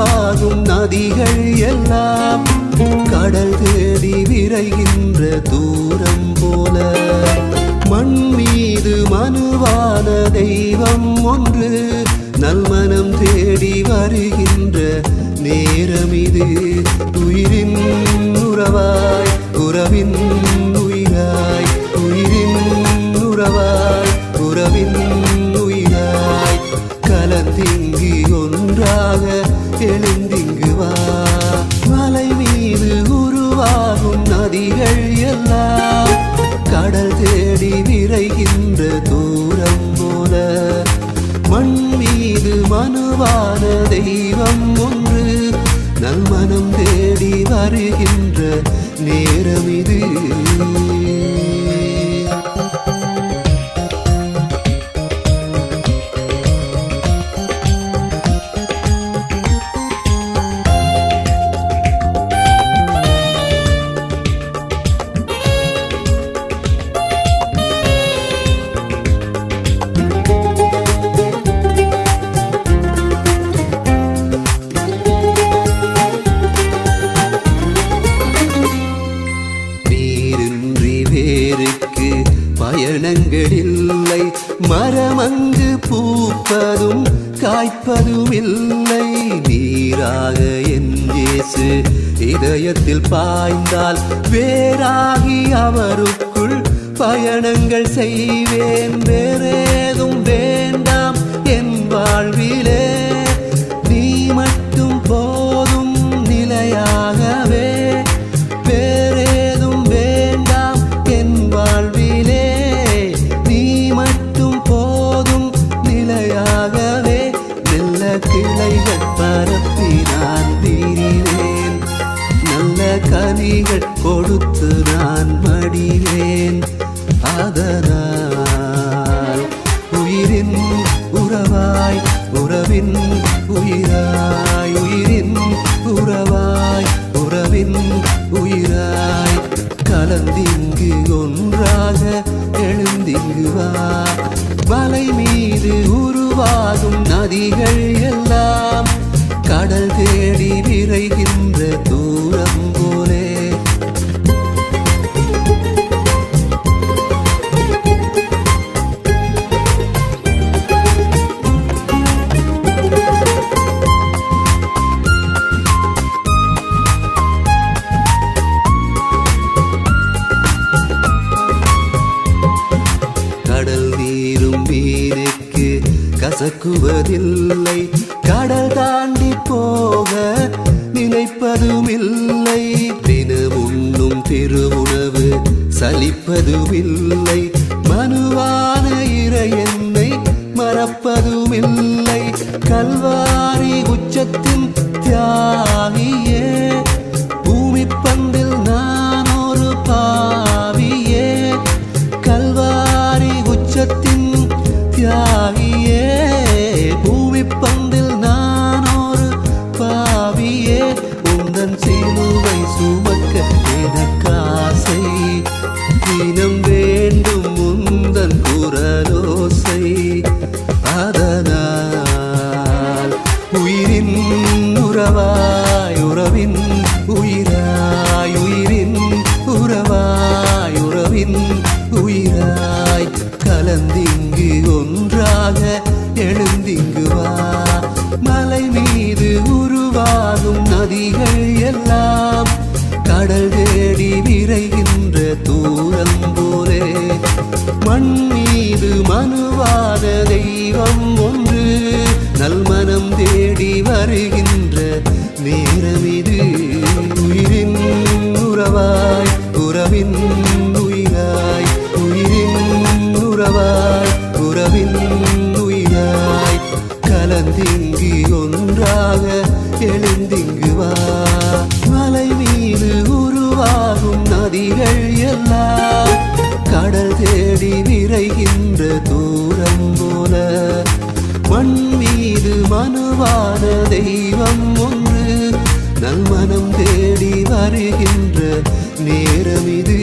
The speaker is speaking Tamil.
மலை உருவாகும் நதிகள் எல்லாம் கடல் தேடி விரைகின்ற தூரம் போல. மண் மீது மனுவான தெய்வம் ஒன்று நல்மனம் தேடி வருகின்ற நேரம் இது உயிரின் உறவாய் உறவின் எழுந்திங்கு மலை மீது உருவாகும் நதிகள் எல்லாம் கடல் தேடி விரைகின்ற தூரம் போல. மண் மீது மனுவான தெய்வம் ஒன்று நல்மனம் தேடி வருகின்ற நேரம் இது. பயணங்கள் மரமங்கு பூப்பதும் காய்ப்பதும் இல்லை நீராக என் இயேசு இதயத்தில் பாய்ந்தால் வேறாகி அவருக்குள் பயணங்கள் செய்வேன். வேறேதும் வேண்டாம். என் வாழ்விலே கொடுத்து நான் மடிவேன். அதனால் உயிரின் உறவாய் உறவின் உயிராய் உயிரின் உறவாய் உறவின் உயிராய் கலந்திங்கு ஒன்றாக எழுந்திங்கு வா. மலை மீது உருவாகும் நதிகள் எல்லாம் கசக்குவதில்லை. கடல் தாண்டி போக நினைப்பதும் இல்லை தினம் திருவுணவு சலிப்பதும் இல்லை மனுவான இறையென்னை மறப்பதும் இல்லை கல்வாரி உச்சத்தின் தியாகியே. நதிகள் எல்லாம் கடல் தேடி விரைகின்ற தூரம் போலே மண் மீது மனுவாத தெய்வம் ஒன்று நல்மனம் தேடி வருகின்ற அனுவான தெய்வம் ஒன்று நல் மனம் தேடி வருகின்ற நேரம் இது.